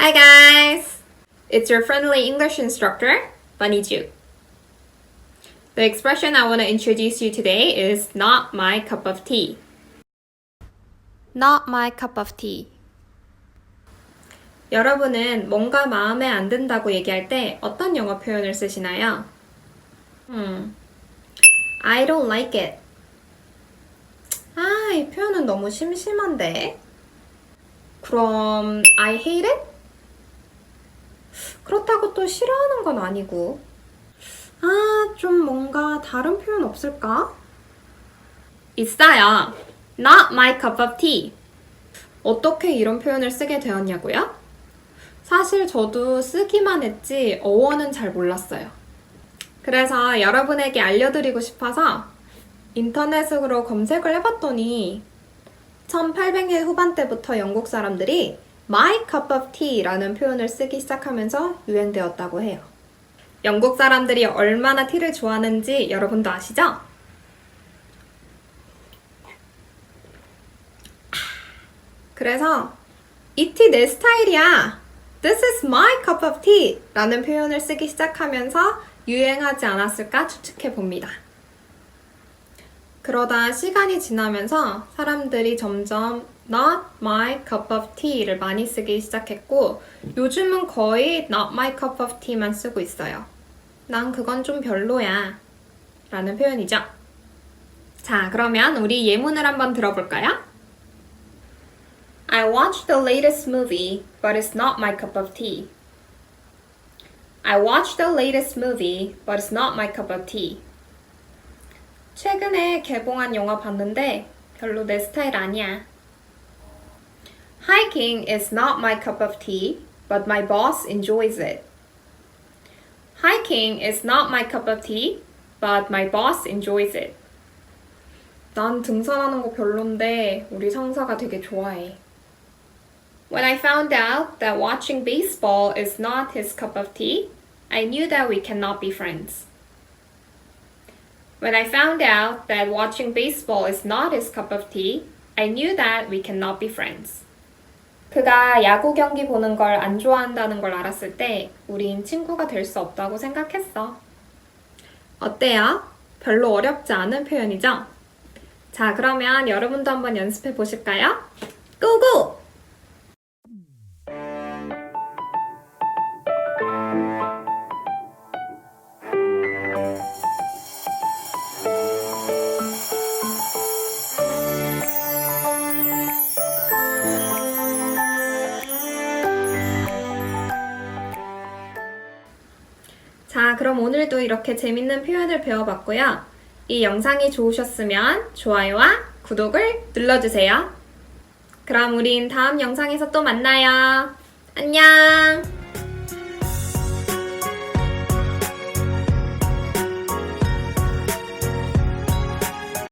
Hi guys! It's your friendly English instructor, Bunny Ju. The expression I want to introduce you today is not my cup of tea. Not my cup of tea. 여러분은 뭔가 마음에 안 든다고 얘기할 때 어떤 영어 표현을 쓰시나요? 음, I don't like it. 아, 이 표현은 너무 심심한데. 그럼 I hate it? 그렇다고 또 싫어하는 건 아니고. 아, 좀 뭔가 다른 표현 없을까? 있어요. Not my cup of tea. 어떻게 이런 표현을 쓰게 되었냐고요? 사실 저도 쓰기만 했지 어원은 잘 몰랐어요. 그래서 여러분에게 알려드리고 싶어서 인터넷으로 검색을 해봤더니 1800년 후반때부터 영국 사람들이 my cup of tea라는 표현을 쓰기 시작하면서 유행되었다고 해요. 영국 사람들이 얼마나 티를 좋아하는지 여러분도 아시죠? 그래서 이 티 내 스타일이야. This is my cup of tea 라는 표현을 쓰기 시작하면서 유행하지 않았을까 추측해 봅니다. 그러다 시간이 지나면서 사람들이 점점 not my cup of tea를 많이 쓰기 시작했고 요즘은 거의 not my cup of tea만 쓰고 있어요. 난 그건 좀 별로야 라는 표현이죠. 자, 그러면 우리 예문을 한번 들어볼까요? I watched the latest movie, but it's not my cup of tea. I watched the latest movie, but it's not my cup of tea. 최근에 개봉한 영화 봤는데 별로 내 스타일 아니야. Hiking is not my cup of tea, but my boss enjoys it. Hiking is not my cup of tea, but my boss enjoys it. 난 등산하는 거 별론데 우리 상사가 되게 좋아해. When I found out that watching baseball is not his cup of tea, I knew that we cannot be friends. When I found out that watching baseball is not his cup of tea, I knew that we cannot be friends. 그가 야구 경기 보는 걸 안 좋아한다는 걸 알았을 때 우린 친구가 될 수 없다고 생각했어. 어때요? 별로 어렵지 않은 표현이죠? 자, 그러면 여러분도 한번 연습해 보실까요? 고고! 그럼 오늘도 이렇게 재밌는 표현을 배워봤고요. 이 영상이 좋으셨으면 좋아요와 구독을 눌러주세요. 그럼 우린 다음 영상에서 또 만나요. 안녕!